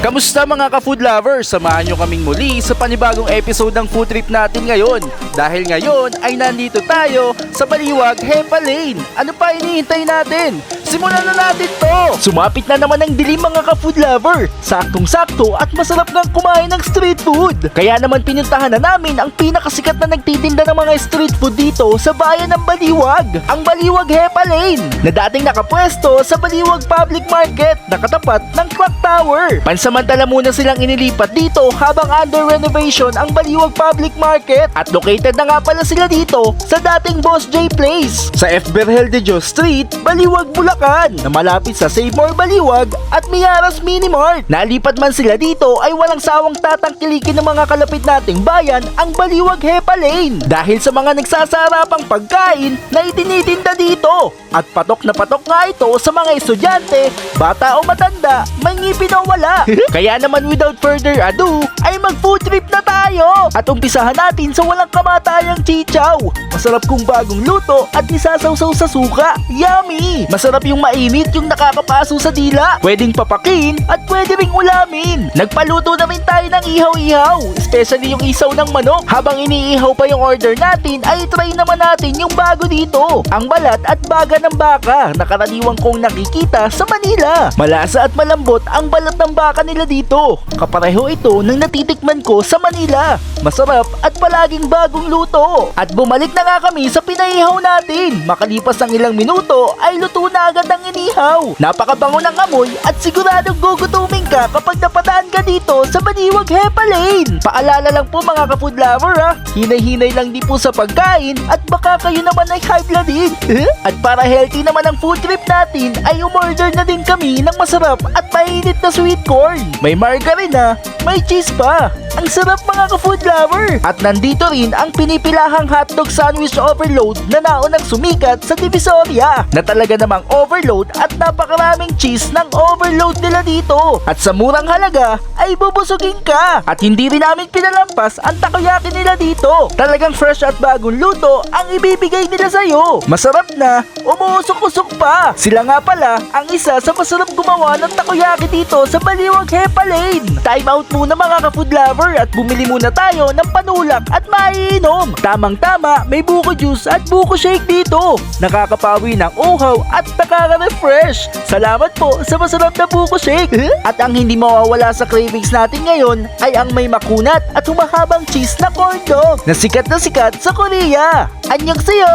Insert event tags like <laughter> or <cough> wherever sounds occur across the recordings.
Kamusta mga ka-food lovers? Samahan nyo kaming muli sa panibagong episode ng food trip natin ngayon. Dahil ngayon ay nandito tayo sa Baliwag, Hepa Lane. Ano pa hinihintay natin? Simulan na natin to! Sumapit na naman ang dilim mga ka-food lover. Saktong-sakto at masarap ngang kumain ng street food. Kaya naman pinuntahan na namin ang pinakasikat na nagtitinda ng mga street food dito sa bayan ng Baliwag. Ang Baliwag Hepa Lane na dating nakapwesto sa Baliwag Public Market na katapat ng Clock Tower. Pansamantala muna silang inilipat dito habang under renovation ang Baliwag Public Market at located na nga pala sila dito sa dating Boss J Place sa F. Berhel de Dios Street, Baliwag, Bulacan na malapit sa Save More Baliwag at Miaras Mini Mart. Nalipat man sila dito ay walang sawang tatangkilikin ng mga kalapit nating bayan ang Baliwag Hepa Lane dahil sa mga nagsasarapang pagkain na itinitinda dito at patok na patok nga ito sa mga estudyante, bata o matanda, may ngipin o wala. <laughs> Kaya naman without further ado, ay mag food trip na tayo at umpisahan natin sa walang kamatayang chichaw. Masarap kung bagong luto at nisasawsaw sa suka. Yummy! Masarap yung mainit yung nakakapaso sa dila. Pwedeng papakin at pwede ring ulamin. Nagpaluto na rin tayo ng ihaw-ihaw, especially yung isaw ng manok. Habang iniihaw pa yung order natin, ay try naman natin yung bago dito. Ang balat at baga ng baka na karaniwang kong nakikita sa Manila. Malasa at malambot ang balat ng baka nila dito. Kapareho ito ng natitikman ko sa Manila. Masarap at palaging bagong luto. At bumalik na nga kami sa pinaihaw natin. Makalipas ng ilang minuto ay luto na agad ang inihaw. Napakabango ng amoy at siguradong gugutumin ka kapag napadaan ka dito sa Baniwag Hepa Lane. Paalala lang po mga ka-food lover ha. Hinay-hinay lang di po sa pagkain at baka kayo naman ay high blood din. <laughs> at para healthy naman ang food trip natin ay umorder na din kami ng masarap at mainit na sweet corn. May margarine may cheese pa. Ang sarap mga ka-food lover. At nandito rin ang pinipilahang hotdog sandwich overload na naunang sumikat sa Divisoria. Na talaga namang overload at napakaraming cheese ng overload nila dito. At sa murang halaga ay bubusugin ka. At hindi rin namin pinalampas ang takoyaki nila dito. Talagang fresh at bagong luto ang ibibigay nila sa'yo. Masarap na, umuusok-usok pa. Sila nga pala ang isa sa masarap gumawa ng takoyaki dito sa Baliwag Hepa Lane. Time out muna mga ka-food lover at bumili muna tayo ng panulak at maiinom. Tamang-tama, may buko juice at buko shake dito. Nakakapawi ng uhaw at nakaka-refresh. Salamat po sa masarap na buko shake. At ang hindi mawawala sa cravings natin ngayon ay ang may makunat at humahabang cheese na corn dog na sikat na sikat sa Korea. Anyong sayo!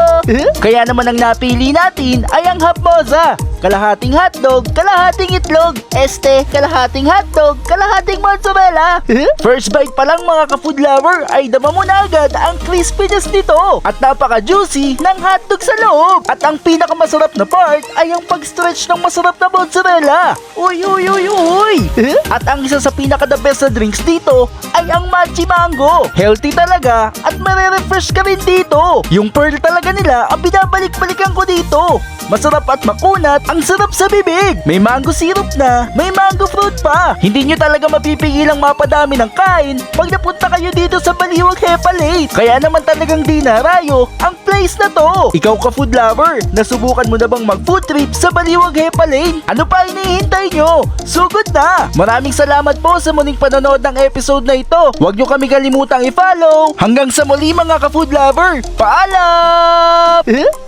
Kaya naman ang napili natin ay ang hapmoza. Kalahating hotdog, kalahating itlog, este, kalahating hotdog, kalahating mozzarella. First bite pa lang mga ka-food lover ay dama mo na agad ang crispiness nito at napaka-juicy ng hotdog sa loob. At ang pinakamasarap na part ay ang pag-stretch ng masarap na mozzarella. Uy, uy, uy, uy! At ang isa sa pinaka-the best na drinks dito ay ang matcha mango. Healthy talaga at marerefresh ka rin dito. Yung pearl talaga nila ang binabalik-balikan ko dito. Masarap at makunat, ang sarap sa bibig. May mango syrup na, may mango fruit pa. Hindi nyo talaga mapipigilang mapadami ng kain pag napunta kayo dito sa Baliwag Hepa Lane. Kaya naman talagang dinarayo ang place na to. Ikaw ka food lover, nasubukan mo na bang mag food trip sa Baliwag Hepa Lane? Ano pa hinihintay nyo? Sugod na! Maraming salamat po sa muling panonood ng episode na ito. Huwag nyo kami kalimutang i-follow. Hanggang sa muli mga ka food lover. Paalam!